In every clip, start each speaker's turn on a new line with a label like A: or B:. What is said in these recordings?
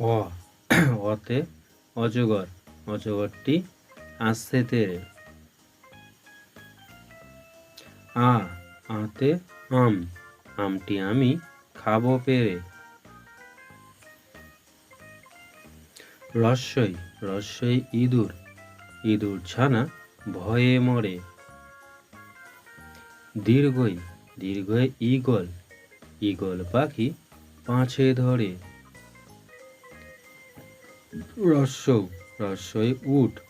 A: অ অতে অজগর, অজগরটি আসছে তেরে। আ, আতে আম, আমটি আমি খাব পেরে। রস্যই রস্যই ইঁদুর ইঁদুর ছানা ভয়ে মরে। দীর্ঘই দীর্ঘই ঈগল ঈগল পাখি পাঁচে ধরে। রস্য রস্যই উট।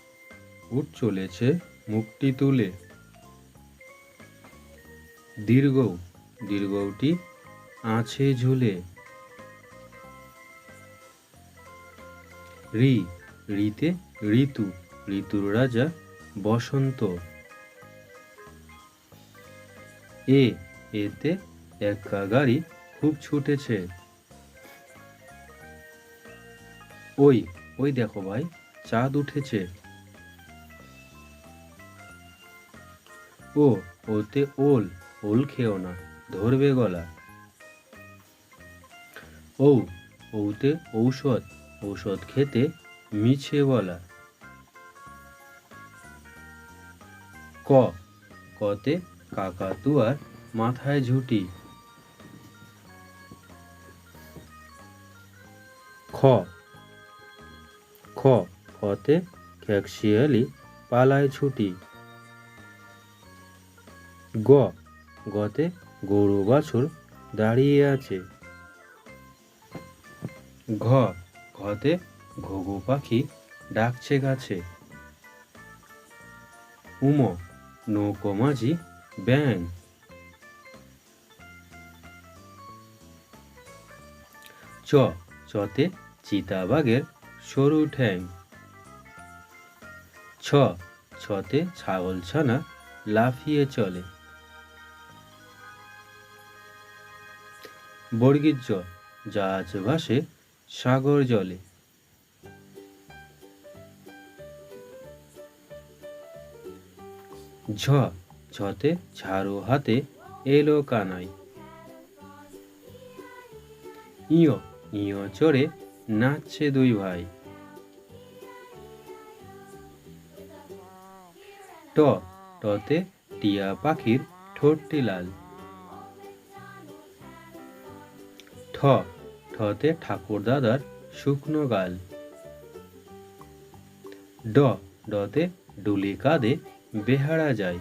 A: উট চলেছে মুখটি তুলে। দীর্ঘ দীর্ঘটি আছে ঝুলে। রি, রিতে ঋতু, ঋতুর রাজা বসন্ত। এ, এতে একা গাড়ি খুব ছুটেছে। ওই ওই দেখো ভাই, চাঁদ উঠেছে। ও, ওতে ওল ওল খেও না, ধরবে গলা। ও ওতে ঔষধ ঔষধ খেতে মিছে বলা ক, কতে কাকাতুয়ার মাথায় ঝুটি। খ খতে খ্যাকশিয়ালি পালায় ছুটি। গ, গতে গরু বাছুর দাঁড়িয়ে আছে। ঘ, ঘতে ঘুঘু পাখি ডাকছে গাছে। উম, নৌকো মাঝি ব্যাং চ, চতে চিতাবাঘের সরু ঠ্যাং। ছ, ছতে ছাগল ছানা লাফিয়ে চলে। বর্গীর জ জাহাজ ভাসে সাগর জলে। ঝ ঝতে ঝাড়ু হাতে এলো কানাই। ইয় ইয় চড়ে নাচছে দুই ভাই। ট, টতে টিয়া পাখির ঠোঁটটি লাল। ঠ, ঠতে ঠাকুর দাদার শুকনো গাল। ড, ডতে ডুলি কাঁধে বেহারা যায়।